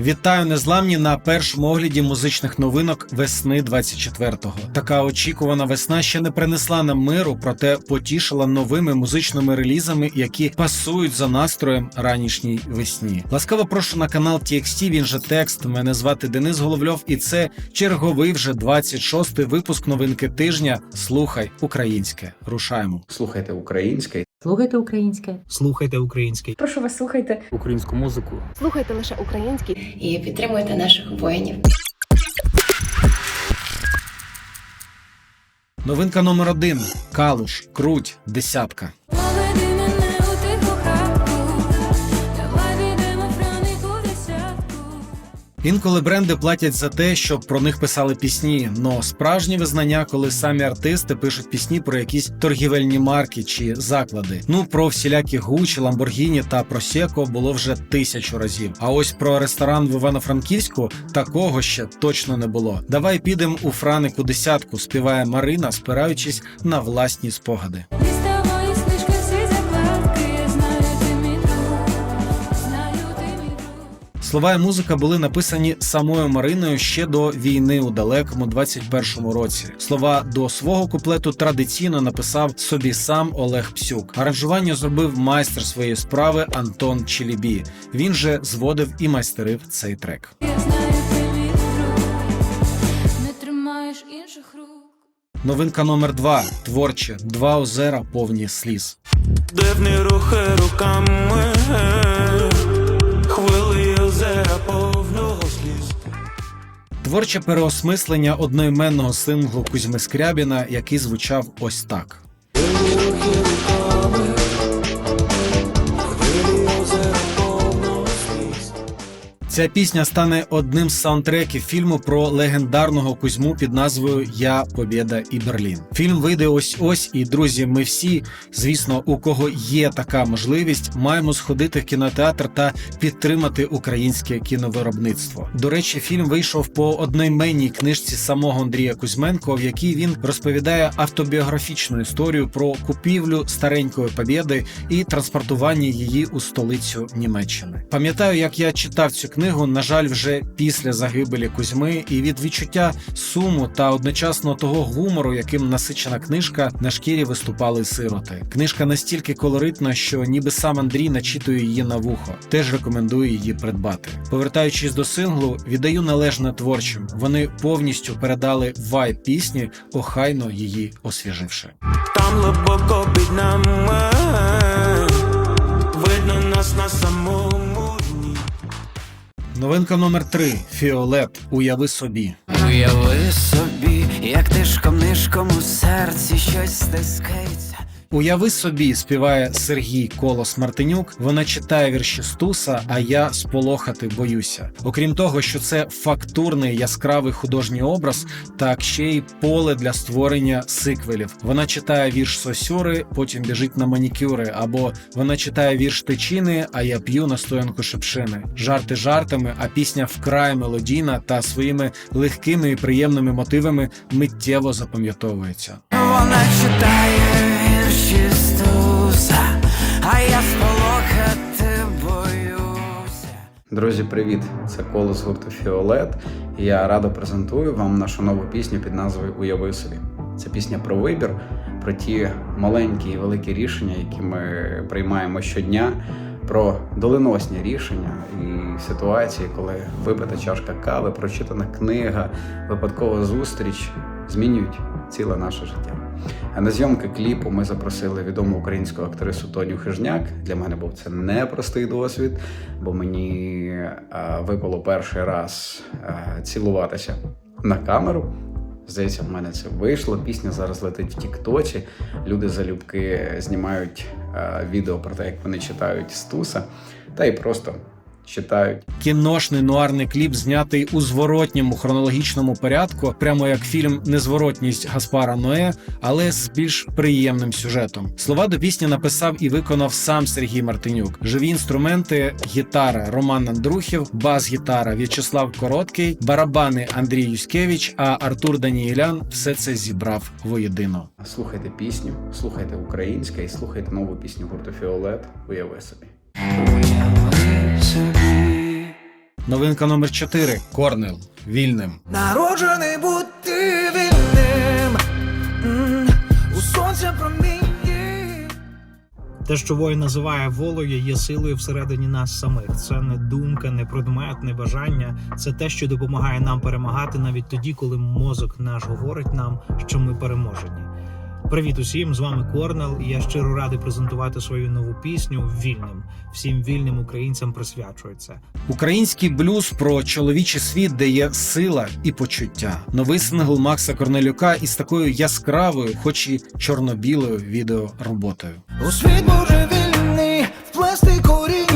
Вітаю незламні на першому огляді музичних новинок весни 24-го. Така очікувана весна ще не принесла нам миру, проте потішила новими музичними релізами, які пасують за настроєм ранішній весні. Ласкаво прошу на канал TXT, Він же текст. Мене звати Денис Головльов, і це черговий вже 26-й випуск новинки тижня. Слухай українське. Рушаємо. Слухайте українське. Слухайте українське. Слухайте українське. Прошу вас, слухайте. Українську музику. Слухайте лише українське і підтримуйте наших воїнів. Новинка номер один: Калуш, Круть, десятка. Інколи бренди платять за те, щоб про них писали пісні. Но справжні визнання, коли самі артисти пишуть пісні про якісь торгівельні марки чи заклади. Ну про всілякі Гучі, Ламборгіні та Просеко було вже тисячу разів. А ось про ресторан в Івано-Франківську такого ще точно не було. Давай підемо у Франику десятку, співає Марина, спираючись на власні спогади. Слова і музика були написані самою Мариною ще до війни у далекому 21-му році. Слова до свого куплету традиційно написав собі сам Олег Псюк. Аранжування зробив майстер своєї справи Антон Челібі. Він же зводив і майстерив цей трек. Новинка номер два творче два озера повні сліз. Дивні рухи руками, Творче переосмислення одноіменного синглу Кузьми Скрябіна, який звучав ось так. Ця пісня стане одним з саундтреків фільму про легендарного Кузьму під назвою Я Побєда і Берлін. Фільм вийде ось ось, і друзі, ми всі, звісно, у кого є така можливість, маємо сходити в кінотеатр та підтримати українське кіновиробництво. До речі, фільм вийшов по одноіменній книжці самого Андрія Кузьменко, в якій він розповідає автобіографічну історію про купівлю старенької побєди і транспортування її у столицю Німеччини. Пам'ятаю, як я читав цю книгу, на жаль, вже після загибелі Кузьми, і від відчуття суму та одночасно того гумору, яким насичена книжка, на шкірі виступали сироти. Книжка настільки колоритна, що ніби сам Андрій начитує її на вухо. Теж рекомендую її придбати. Повертаючись до синглу, віддаю належне творчим. Вони повністю передали вайб пісні, охайно її освіживши. Там глибоко під нами, Новинка номер 3 Фіолет. Уяви собі. Уяви собі, як тишком нишком у серці щось стискається. Уяви собі, співає Сергій Колос Мартинюк. Вона читає вірші Стуса, а я сполохати боюся. Окрім того, що це фактурний яскравий художній образ, так ще й поле для створення сиквелів. Вона читає вірш Сосюри, потім біжить на манікюри, або вона читає вірш Тичини, а я п'ю настоянку шепшини. Жарти жартами, а пісня вкрай мелодійна та своїми легкими і приємними мотивами миттєво запам'ятовується. Вона читає Друзі, привіт! Це колос гурту Фіолет. І я радо презентую вам нашу нову пісню під назвою Уяви собі. Це пісня про вибір, про ті маленькі і великі рішення, які ми приймаємо щодня, про доленосні рішення і ситуації, коли випита чашка кави, прочитана книга, випадкова зустріч змінюють ціле наше життя. А на зйомки кліпу ми запросили відому українську актрису Тоню Хижняк. Для мене був це непростий досвід, бо мені е, випало перший раз е, цілуватися на камеру. Здається, в мене це вийшло. Пісня зараз летить в Тіктоці. Люди залюбки знімають е, відео про те, як вони читають Стуса, та й просто читають Кіношний нуарний кліп знятий у зворотньому хронологічному порядку, прямо як фільм Незворотність Гаспара Ное, але з більш приємним сюжетом. Слова до пісні написав і виконав сам Сергій Мартинюк. Живі інструменти, гітара Роман Андрухів, бас-гітара В'ячеслав Короткий, барабани Андрій Юськевич, а Артур Даніелян все це зібрав воєдино. Слухайте пісню, слухайте українське і слухайте нову пісню гурту Фіолет. Уяви собі. Собі. Новинка номер 4 Корнел. Вільним. Народжений бути вільним у сонця промінні. Те, що воїн називає волею, є силою всередині нас самих. Це не думка, не предмет, не бажання. Це те, що допомагає нам перемагати навіть тоді, коли мозок наш говорить нам, що ми переможені. Привіт усім! З вами Корнел, і я щиро радий презентувати свою нову пісню вільним. Всім вільним українцям присвячується. Український блюз про чоловічий світ, де є сила і почуття. Новий сингл Макса Корнелюка із такою яскравою, хоч і чорно-білою відеороботою. У світ божевільний вплести коріння.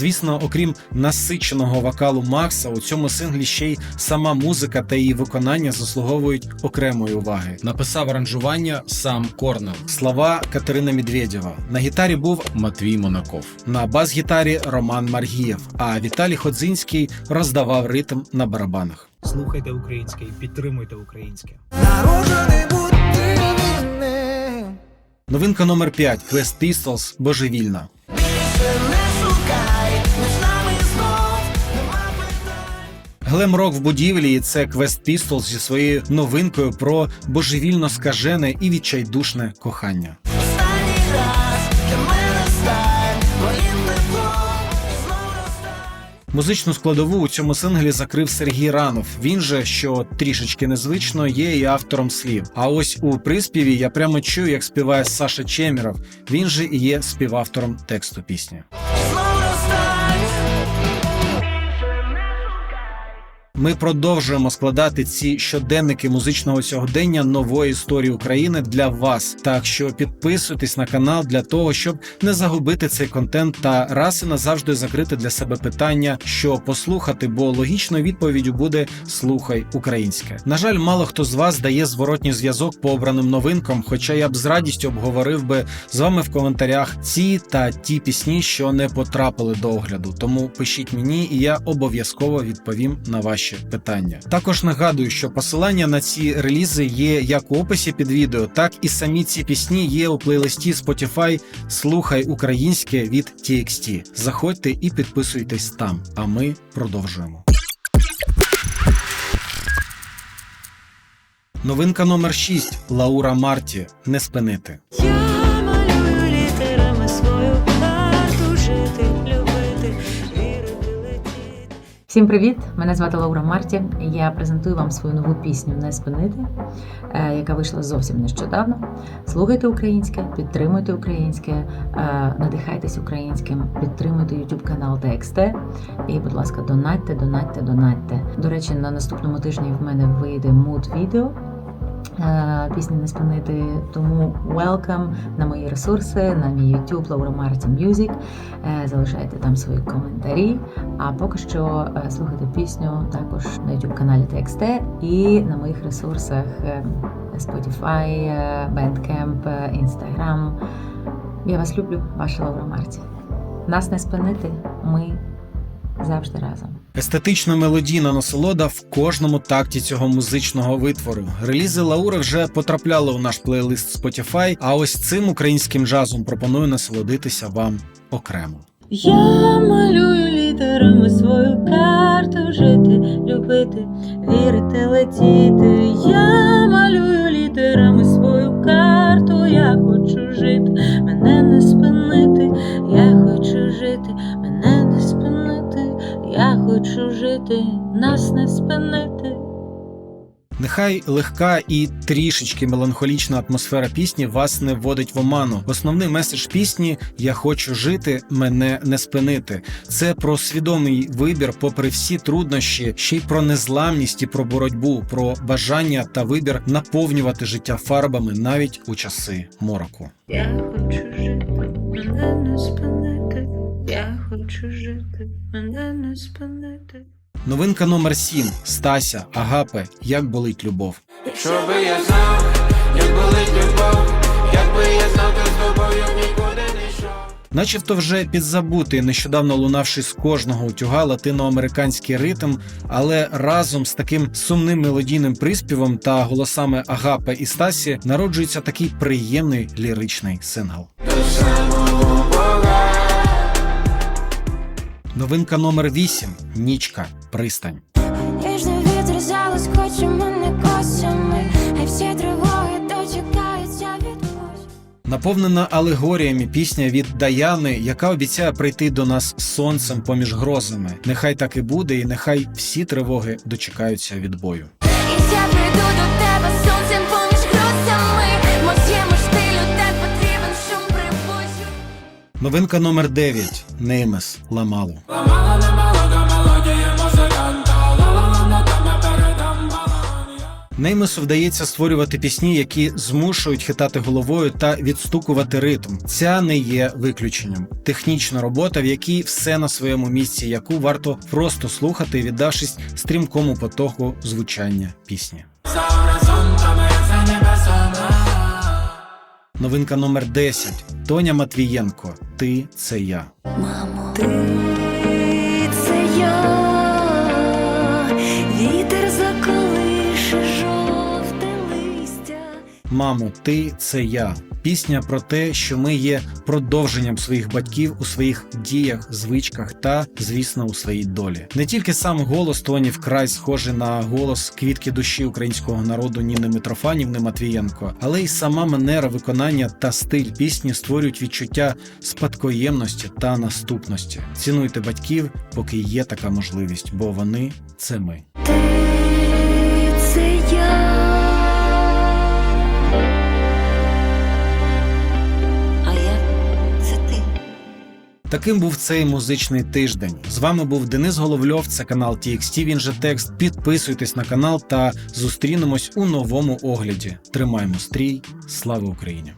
Звісно, окрім насиченого вокалу Макса, у цьому синглі ще й сама музика та її виконання заслуговують окремої уваги. Написав аранжування сам Корнел. Слова Катерина Медведєва. На гітарі був Матвій Монаков. На бас-гітарі Роман Маргієв. А Віталій Ходзинський роздавав ритм на барабанах. Слухайте українське і підтримуйте українське. Народжений бути. Новинка номер 5 Quest Pistols Божевільна. Глем-рок в будівлі і це Quest Pistols зі своєю новинкою про божевільно скажене і відчайдушне кохання. Останній раз для мене стань моїм теплом і знов розстань. Музичну складову у цьому синглі закрив Сергій Ранов. Він же, що трішечки незвично, є і автором слів. А ось у приспіві я прямо чую, як співає Саша Чеміров. Він же і є співавтором тексту пісні. Ми продовжуємо складати ці щоденники музичного сьогодення нової історії України для вас. Так що підписуйтесь на канал для того, щоб не загубити цей контент та раз і назавжди закрити для себе питання, що послухати, бо логічною відповіддю буде слухай українське. На жаль, мало хто з вас дає зворотній зв'язок по обраним новинкам, хоча я б з радістю обговорив би з вами в коментарях ці та ті пісні, що не потрапили до огляду. Тому пишіть мені, і я обов'язково відповім на ваші питання. Також нагадую, що посилання на ці релізи є як у описі під відео, так і самі ці пісні є у плейлисті Spotify Слухай українське від TXT. Заходьте і підписуйтесь там. А ми продовжуємо. Новинка номер 6 Лаура Марті Не спинити. Всім привіт! Мене звати Лаура Марті. Я презентую вам свою нову пісню Не спинити, е, яка вийшла зовсім нещодавно. Слухайте українське, підтримуйте українське, е, надихайтесь українським, підтримуйте YouTube канал TXT і, будь ласка, донатьте, донатьте, донатьте. До речі, на наступному тижні в мене вийде муд відео. Е, Пісні не спинити, тому welcome на мої ресурси, на мій YouTube Laura Marty Music. Е, Залишайте там свої коментарі. А поки що е, слухайте пісню також на youtube каналі TXT і на моїх ресурсах Spotify, Bandcamp, Instagram. Я вас люблю, ваша Лаура Марті. Нас не спинити, ми завжди разом. Естетично мелодійна насолода в кожному такті цього музичного витвору. Релізи Лаури вже потрапляли у наш плейлист Spotify, а ось цим українським джазом пропоную насолодитися вам окремо. Я малюю літерами свою карту жити, любити, вірити, летіти. Я малюю літерами свою карту, я хочу жити, мене не жити, нас не спинити. Нехай легка і трішечки меланхолічна атмосфера пісні вас не вводить в оману. Основний меседж пісні Я хочу жити, мене не спинити. Це про свідомий вибір, попри всі труднощі, ще й про незламність і про боротьбу, про бажання та вибір наповнювати життя фарбами навіть у часи мороку. Я хочу жити, мене не спинити, я хочу жити, мене не спинити. Новинка номер 7 Стася Агапе. Як болить любов. Якщо би я знав, як болить любов, якби я знав, то з тобою нікуди не йшов. Начебто вже підзабутий, нещодавно лунавший з кожного утюга латиноамериканський ритм, але разом з таким сумним мелодійним приспівом та голосами Агапе і Стасі народжується такий приємний ліричний сингл. До Новинка номер 8 Нічка. Пристань. Залоскоче мене косями, а всі тривоги дочекаються від. Наповнена алегоріями пісня від Даяни, яка обіцяє прийти до нас сонцем поміж грозами. Нехай так і буде, і нехай всі тривоги дочекаються від бою. Новинка номер 9 Неймес Ламалу. Неймесу вдається створювати пісні, які змушують хитати головою та відстукувати ритм. Ця не є виключенням. Технічна робота, в якій все на своєму місці, яку варто просто слухати, віддавшись стрімкому потоку звучання пісні. Новинка номер 10 Тоня Матвієнко. Ти це я. Мамо, Мамо, ти це я. Пісня про те, що ми є продовженням своїх батьків у своїх діях, звичках та, звісно, у своїй долі. Не тільки сам голос Тоні вкрай схожий на голос квітки душі українського народу Ніни Митрофанівни Матвієнко, але й сама манера виконання та стиль пісні створюють відчуття спадкоємності та наступності. Цінуйте батьків, поки є така можливість, бо вони це ми. Таким був цей музичний тиждень. З вами був Денис Головльов. Це канал TXT, Він же текст. Підписуйтесь на канал та зустрінемось у новому огляді. Тримаємо стрій. Слава Україні!